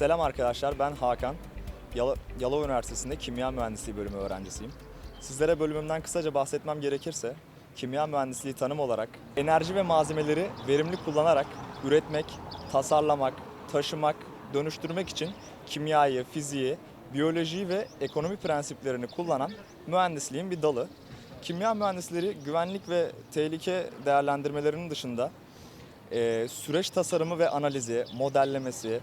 Selam arkadaşlar, ben Hakan. Yalo- Yalova Üniversitesi'nde Kimya Mühendisliği bölümü öğrencisiyim. Sizlere bölümümden kısaca bahsetmem gerekirse, kimya mühendisliği tanım olarak enerji ve malzemeleri verimli kullanarak üretmek, tasarlamak, taşımak, dönüştürmek için kimyayı, fiziği, biyolojiyi ve ekonomi prensiplerini kullanan mühendisliğin bir dalı. Kimya mühendisleri güvenlik ve tehlike değerlendirmelerinin dışında e, süreç tasarımı ve analizi, modellemesi,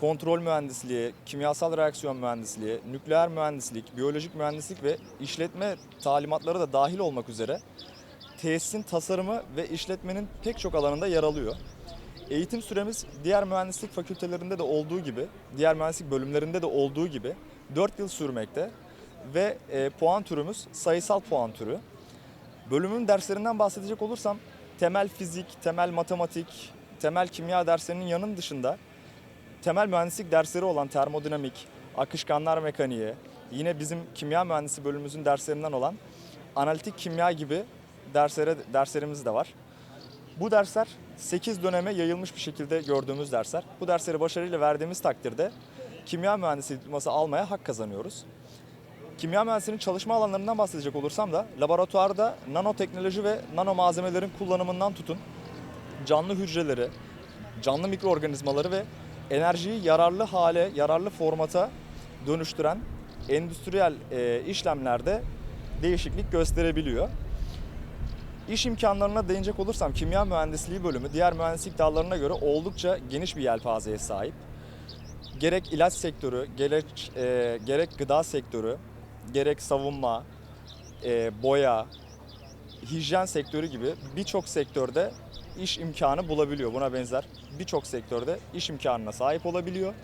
kontrol mühendisliği, kimyasal reaksiyon mühendisliği, nükleer mühendislik, biyolojik mühendislik ve işletme talimatları da dahil olmak üzere tesisin tasarımı ve işletmenin pek çok alanında yer alıyor. Eğitim süremiz diğer mühendislik fakültelerinde de olduğu gibi, diğer mühendislik bölümlerinde de olduğu gibi 4 yıl sürmekte ve e, puan türümüz sayısal puan türü. Bölümün derslerinden bahsedecek olursam temel fizik, temel matematik, temel kimya derslerinin yanın dışında temel mühendislik dersleri olan termodinamik, akışkanlar mekaniği, yine bizim kimya mühendisi bölümümüzün derslerinden olan analitik kimya gibi derslere derslerimiz de var. Bu dersler 8 döneme yayılmış bir şekilde gördüğümüz dersler. Bu dersleri başarıyla verdiğimiz takdirde kimya mühendisliği diploması almaya hak kazanıyoruz. Kimya mühendisliğinin çalışma alanlarından bahsedecek olursam da laboratuvarda nanoteknoloji ve nano malzemelerin kullanımından tutun canlı hücreleri, canlı mikroorganizmaları ve enerjiyi yararlı hale, yararlı formata dönüştüren endüstriyel e, işlemlerde değişiklik gösterebiliyor. İş imkanlarına değinecek olursam kimya mühendisliği bölümü diğer mühendislik dallarına göre oldukça geniş bir yelpazeye sahip. Gerek ilaç sektörü, gerek, e, gerek gıda sektörü, gerek savunma, e, boya, hijyen sektörü gibi birçok sektörde iş imkanı bulabiliyor. Buna benzer birçok sektörde iş imkanına sahip olabiliyor.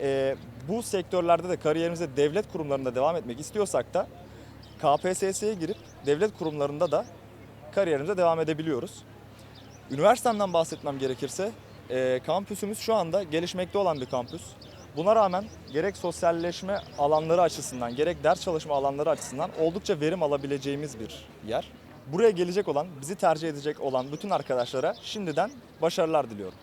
Ee, bu sektörlerde de kariyerimize devlet kurumlarında devam etmek istiyorsak da KPSS'ye girip devlet kurumlarında da kariyerimize devam edebiliyoruz. Üniversitemden bahsetmem gerekirse e, kampüsümüz şu anda gelişmekte olan bir kampüs. Buna rağmen gerek sosyalleşme alanları açısından gerek ders çalışma alanları açısından oldukça verim alabileceğimiz bir yer. Buraya gelecek olan, bizi tercih edecek olan bütün arkadaşlara şimdiden başarılar diliyorum.